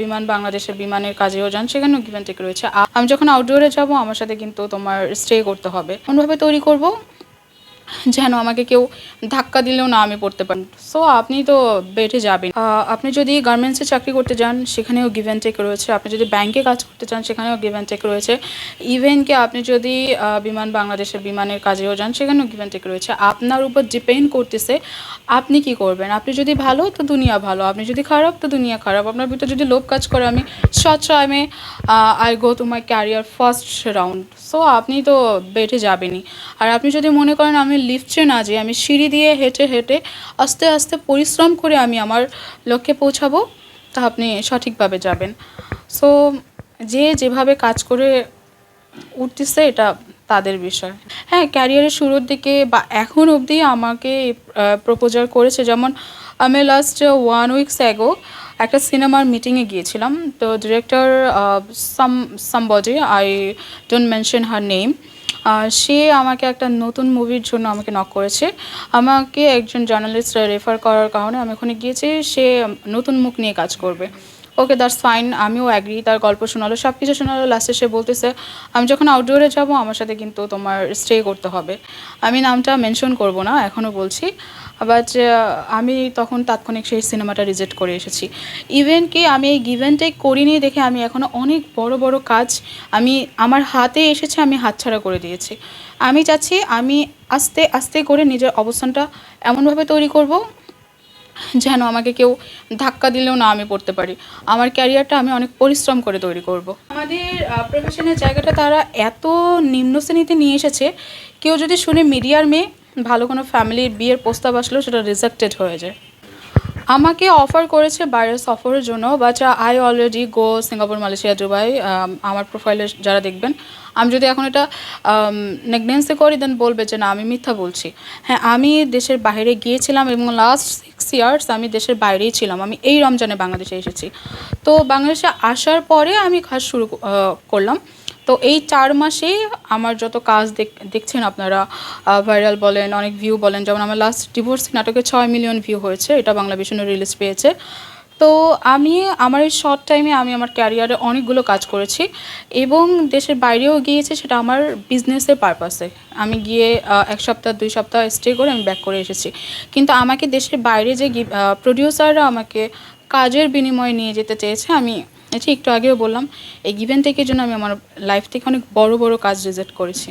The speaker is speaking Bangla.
বিমান, বাংলাদেশের বিমানের কাজেও যান, সেখানেও গিভেন টেক রয়েছে। আমি যখন আউটডোরে যাব, আমার সাথে কিন্তু তোমার স্টে করতে হবে। এমনভাবে তৈরি করব যেন আমাকে কেউ ধাক্কা দিলেও না আমি পড়তে পারি। সো আপনি তো বেটে যাবেন। আপনি যদি গার্মেন্টসে চাকরি করতে যান, সেখানেও গিভ অ্যান্ড টেক রয়েছে। আপনি যদি ব্যাংকে কাজ করতে চান, সেখানেও গিভ অ্যান্ড টেক রয়েছে। ইভেন কি আপনি যদি বিমান, বাংলাদেশের বিমানের কাজেও যান, সেখানেও গিভ অ্যান্ড টেক রয়েছে। আপনার উপর ডিপেন্ড করতেছে আপনি কি করবেন। আপনি যদি ভালো, তো দুনিয়া ভালো। আপনি যদি খারাপ, তো দুনিয়া খারাপ। আপনার ভিতরে যদি লোভ কাজ করে, আমি টাইমে I go to my career first round so আপনি তো বেটে যাবেনই। আর আপনি যদি মনে করেন, আমি লিফটে না যাই আমি সিঁড়ি দিয়ে হেঁটে হেঁটে আস্তে আস্তে পরিশ্রম করে আমি আমার লক্ষ্যে পৌঁছাবো, তা আপনি সঠিকভাবে যাবেন। সো যে যেভাবে কাজ করে উঠতেছে এটা তাদের বিষয়। হ্যাঁ ক্যারিয়ারের শুরুর দিকে বা এখন অবধি আমাকে প্রপোজাল করেছে যেমন আমি লাস্ট ওয়ান উইকস অ্যাগো একটা সিনেমার মিটিংয়ে গিয়েছিলাম। তো director some somebody I don't mention her name সে আমাকে একটা নতুন মুভির জন্য আমাকে নক করেছে। আমাকে একজন জার্নালিস্ট রেফার করার কারণে আমি ওখানে গিয়েছি, সে নতুন মুখ নিয়ে কাজ করবে। ওকে দ্যাটস ফাইন আমিও অ্যাগ্রি তার গল্প শোনালো সব কিছু শোনালো লাস্টে সে বলতেছে, আমি যখন আউটডোরে যাব, আমার সাথে কিন্তু তোমার স্টে করতে হবে। আমি নামটা মেনশন করব না এখনও বলছি বাট আমি তখন তাৎক্ষণিক সেই সিনেমাটা রিজেক্ট করে এসেছি। ইভেন কি, আমি এই গিভেন টেক করিনি দেখে আমি এখনও অনেক বড় বড় কাজ, আমি, আমার হাতে এসেছে, আমি হাতছাড়া করে দিয়েছি। আমি চাচ্ছি, আমি আস্তে আস্তে করে নিজের অবস্থানটা এমনভাবে তৈরি করব যেন আমাকে কেউ ধাক্কা দিলেও না আমি পড়তে পারি। আমার ক্যারিয়ারটা আমি অনেক পরিশ্রম করে তৈরি করব। আমাদের প্রফেশনের জায়গাটা তারা এত নিম্ন শ্রেণীতে নিয়ে এসেছে, কেউ যদি শুনে মিডিয়ার মেয়ে, ভালো কোনো ফ্যামিলির বিয়ের প্রস্তাব আসলেও সেটা রিজেক্টেড হয়ে যায়। আমাকে অফার করেছে বাইরের সফরের জন্য but I already go Singapore Malaysia Dubai আমার প্রোফাইলে যারা দেখবেন, আমি যদি এখন এটা নেগনেন্সে করি দেন বলবে যে না, আমি মিথ্যা বলছি। হ্যাঁ আমি দেশের বাইরে গিয়েছিলাম এবং লাস্ট সিক্স ইয়ার্স আমি দেশের বাইরেই ছিলাম। আমি এই রমজানে বাংলাদেশে এসেছি। তো বাংলাদেশে আসার পরে আমি কাজ শুরু করলাম। তো এই চার মাসে আমার যত কাজ দেখ- দেখছেন আপনারা ভাইরাল বলেন, অনেক ভিউ বলেন, যেমন আমার লাস্ট ডিভোর্স নাটকে ছয় মিলিয়ন ভিউ হয়েছে। এটা বাংলা ভীষণ রিলিজ পেয়েছে। তো আমি আমার এই শর্ট টাইমে আমি আমার ক্যারিয়ারে অনেকগুলো কাজ করেছি এবং দেশের বাইরেও গিয়েছি সেটা আমার বিজনেসের পারপাসে আমি গিয়ে এক সপ্তাহ, দুই সপ্তাহ স্টে করে আমি ব্যাক করে এসেছি। কিন্তু আমাকে দেশের বাইরে যে প্রডিউসাররা আমাকে কাজের বিনিময়ে নিয়ে যেতে চেয়েছে, আমি এটা একটু আগেও বললাম, এই গিভেন টেকের জন্য আমি আমার লাইফ থেকে অনেক বড় বড় কাজ রিজেক্ট করেছি।